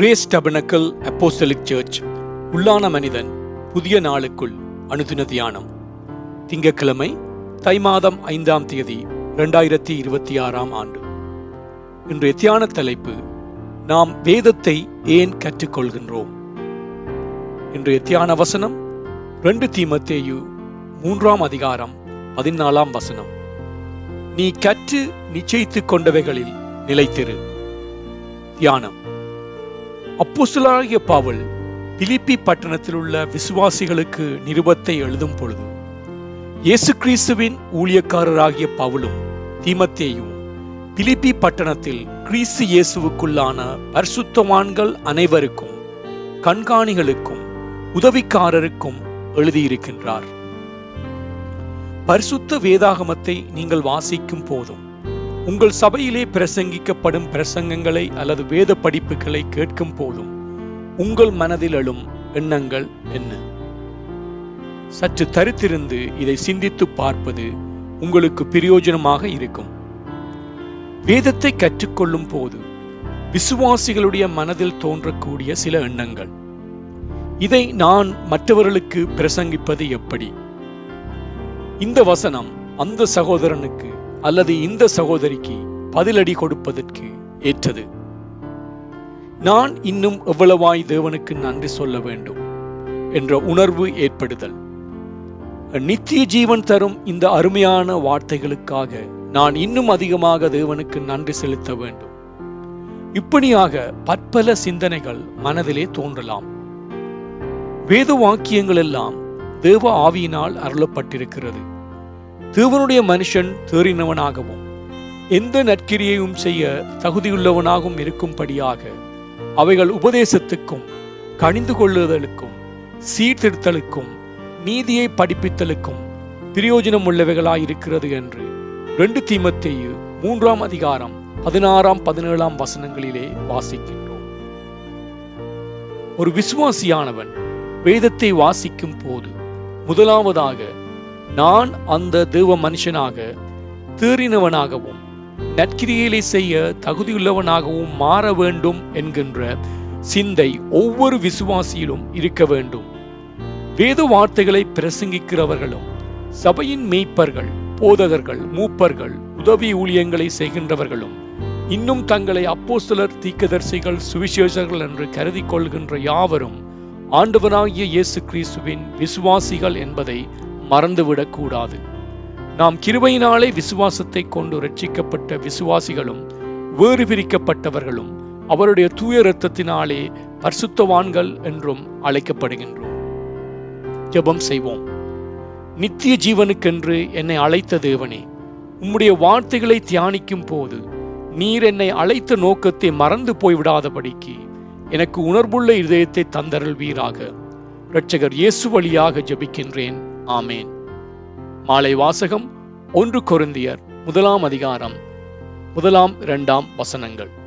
Grace tabernacle apostolic search உள்ளான மனிதன் புதிய நாளுக்குள் அனுதின தியானம். திங்கட்கிழமை தை மாதம் ஐந்தாம் தேதி இரண்டாயிரத்தி இருபத்தி ஆறாம் ஆண்டு. இன்றைய தியான தலைப்பு நாம் வேதத்தை ஏன் கற்றுக்கொள்கின்றோம்? இன்றைய தியான வசனம் ரெண்டு தீமத்தேயு மூன்றாம் அதிகாரம் பதினாலாம் வசனம். நீ கற்று நிச்சயித்துக் கொண்டவைகளில் நிலைத்திரு. தியானம். அப்புசுலாகிய பவுல் பிலிப்பி பட்டணத்தில் உள்ள விசுவாசிகளுக்கு நிருபத்தை எழுதும் பொழுது இயேசு கிறிஸ்துவின் ஊழியக்காரராகிய பவுலும் தீமத்தேயும் பிலிப்பி பட்டணத்தில் கிறிஸ்து இயேசுவுக்குள்ளான பரிசுத்தவான்கள் அனைவருக்கும் கண்காணிகளுக்கும் உதவிக்காரருக்கும் எழுதியிருக்கின்றார். பரிசுத்த வேதாகமத்தை நீங்கள் வாசிக்கும் போதும் உங்கள் சபையிலே பிரசங்கிக்கப்படும் பிரசங்கங்களை அல்லது வேத படிப்புகளை கேட்கும் போதும் உங்கள் மனதில் எழும் எண்ணங்கள் என்ன? சற்று தரித்திருந்து இதை சிந்தித்து பார்ப்பது உங்களுக்கு பிரயோஜனமாக இருக்கும். வேதத்தை கற்றுக்கொள்ளும் போது விசுவாசிகளுடைய மனதில் தோன்றக்கூடிய சில எண்ணங்கள். இதை நான் மற்றவர்களுக்கு பிரசங்கிப்பது எப்படி? இந்த வசனம் அந்த சகோதரனுக்கு அல்லது இந்த சகோதரிக்கு பதிலடி கொடுப்பதற்கு ஏற்றது. நான் இன்னும் எவ்வளவாய் தேவனுக்கு நன்றி சொல்ல வேண்டும் என்ற உணர்வு ஏற்படுதல். நித்திய ஜீவன் தரும் இந்த அருமையான வார்த்தைகளுக்காக நான் இன்னும் அதிகமாக தேவனுக்கு நன்றி செலுத்த வேண்டும். இப்படியாக பற்பல சிந்தனைகள் மனதிலே தோன்றலாம். வேத வாக்கியங்கள் எல்லாம் தேவ ஆவியினால் அருளப்பட்டிருக்கிறது. தேவனுடைய மனுஷன் தேறினவனாகவும் எந்த நற்கிரியையும் செய்ய தகுதியுள்ளவனாகவும் இருக்கும்படியாக அவைகள் உபதேசத்துக்கும் கணிந்து கொள்ளுதலுக்கும் சீர்திருத்தலுக்கும் நீதியை படிப்பித்தலுக்கும் பிரயோஜனம் உள்ளவைகளாயிருக்கிறது என்று ரெண்டு தீமத்தேயு மூன்றாம் அதிகாரம் பதினாறாம் பதினேழாம் வசனங்களிலே வாசிக்கின்றோம். ஒரு விசுவாசியானவன் வேதத்தை வாசிக்கும் போது முதலாவதாக நான் அந்த தேவ மனுஷனாக தேறினவனாகவும் நற்கிரிகளை செய்ய தகுதியுள்ளவனாகவும் மாற வேண்டும் என்கின்ற சிந்தை ஒவ்வொரு விசுவாசியிலும் இருக்க வேண்டும். வேத வார்த்தைகளை பிரசங்கிக்கிறவர்களும் சபையின் மெய்ப்பர்கள் போதகர்கள் மூப்பர்கள் உதவி ஊழியங்களை செய்கின்றவர்களும் இன்னும் தங்களை அப்போஸ்தலர் தீக்கதர்சிகள் சுவிசேஷர்கள் என்று கருதி கொள்கின்ற யாவரும் ஆண்டவனாகிய இயேசு கிறிஸ்துவின் விசுவாசிகள் என்பதை மறந்துவிடக்கூடாது. நாம் கிருபையினாலே விசுவாசத்தை கொண்டு ரட்சிக்கப்பட்ட விசுவாசிகளும் வேறு பிரிக்கப்பட்டவர்களும் அவருடைய தூய இரத்தத்தினாலே பரிசுத்தவான்கள் என்றும் அழைக்கப்படுகின்றோம். ஜெபம் செய்வோம். நித்திய ஜீவனுக்கென்று என்னை அழைத்த தேவனே உம்முடைய வார்த்தைகளை தியானிக்கும் போது நீர் என்னை அழைத்த நோக்கத்தை மறந்து போய்விடாதபடிக்கு எனக்கு உணர்வுள்ள இதயத்தை தந்தருள்வீராக. இரட்சகர் இயேசு வழியாக ஜெபிக்கின்றேன். ஆமேன். மாலை வாசகம் ஒன்று கொருந்தியர் முதலாம் அதிகாரம் முதலாம் இரண்டாம் வசனங்கள்.